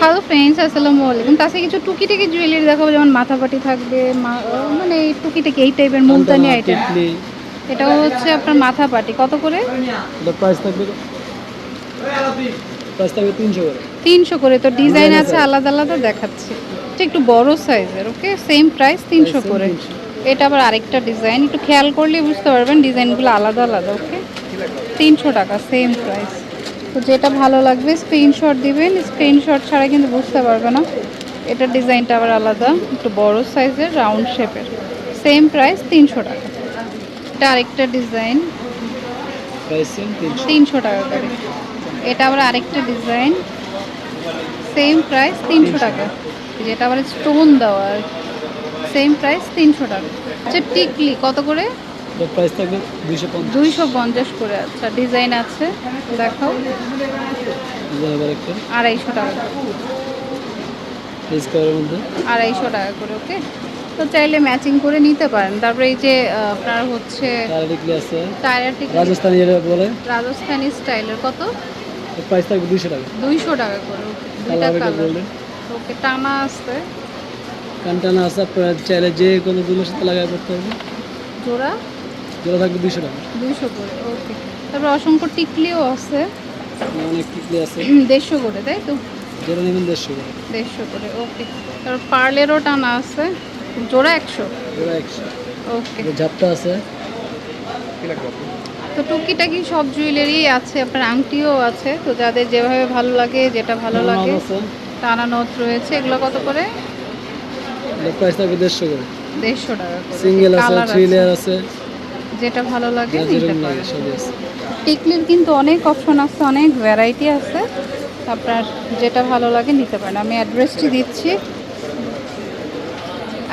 Hello friends আসসালামু আলাইকুম। সাথে কিছু টুকিটাকি জুয়েলারি দেখাবো যেমন মাথাপাটি থাকবে মানে এই টুকিটাকি এই টাইপের মুলতানি আইটেম এটাও হচ্ছে আপনার মাথাপাটি। কত করে? এটা প্রাইস থাকবে প্রাইস থাকবে তিনশো করে। তিনশো করে। তো ডিজাইন আছে। আলাদা আলাদা দেখাচ্ছি। এটা একটু বড় সাইজের ওকে সেম প্রাইস তিনশো করে। এটা আবার আরেকটা ডিজাইন একটু খেয়াল করলে বুঝতে পারবেন ডিজাইনগুলো আলাদা আলাদা ওকে তিনশো টাকা সেম প্রাইস তো যেটা ভালো লাগবে স্ক্রিনশট দিবেন। স্ক্রিনশট ছাড়া কিন্তু বুঝতে পারবে না। এটার ডিজাইনটা আবার আলাদা একটু বড় সাইজের রাউন্ড শেপের সেম প্রাইস তিনশো টাকা। এটা আরেকটা ডিজাইন তিনশো। টাকা করে। এটা আবার আরেকটা ডিজাইন সেম প্রাইস তিনশো টাকা। যেটা আবার স্টোন দেওয়া আর সেম প্রাইস তিনশো টাকা। আচ্ছা টিকলি কত করে? এটা প্রাইস থাকবে দুইশো পঞ্চাশ। দুইশো পঞ্চাশ করে আচ্ছা ডিজাইন আছে দেখাও। আবার একটা। আড়াইশো টাকা। করে। মধ্যে? টাকা করে ওকে? তো চাইলে ম্যাচিং করে নিতে পারেন। তারপরে এই যে আপনার হচ্ছে রাজস্থানি যেটা বলে? রাজস্থানি স্টাইলের কত? প্রাইস থাকবে দুইশো টাকা। দুইশো টাকা করে দুইটা কালার ওকে টানা আছে। কানটানা আছে আপনারা চাইলে যে কোনো দুলোর সাথে লাগাই করতে হবে। জোড়া? যেটা থাকবে দুইশো টাকা। দুইশো করে ওকে। তারপর অসংখ্য টিকলিও আছে। অনেক টিকলি আছে। দেড়শো করে তাই তো? যেটা নেবেন দেড়শো করে। দেড়শো করে ওকে। তারপর পার্লেরও টানা আছে। জোড়া একশো? জোড়া একশো। ওকে। ঝাপটা আছে। তো টুকিটাকি সব জুয়েলারি আছে? আপনার আংটিও আছে। তো যাদের যেভাবে ভালো লাগে যেটা ভালো লাগে টানা নোট রয়েছে। এগুলো কত করে? প্রাইস থাকবে দেড়শো করে। দেড়শো টাকা করে। সিঙ্গেল আছে থ্রি লেয়ার আছে। যেটা ভালো লাগে নিতে পারেন টিকলির কিন্তু অনেক অপশন আছে অনেক ভ্যারাইটি আছে। আপনার যেটা ভালো লাগে নিতে পারেন। আমি অ্যাড্রেসটি দিচ্ছি।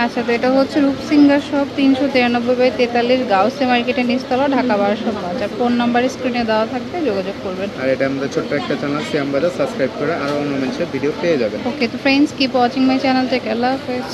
আচ্ছা তো এটা হচ্ছে রূপসিঙ্গার শপ তিনশো তিরানব্বই বাই তেতাল্লিশ গাউসে মার্কেটের নিচতলা ঢাকা বারোশো পাঁচ। আর ফোন নাম্বার স্ক্রিনে দেওয়া থাকবে যোগাযোগ করবেন। আর এটা আমাদের ছোট্ট একটা চ্যানেল সিয়াম বাজার সাবস্ক্রাইব করে আরও অন্য মানুষের ভিডিও পেয়ে যাবেন। ওকে তো friends keep watching my channel থেকে আল্লাহ হাফেজ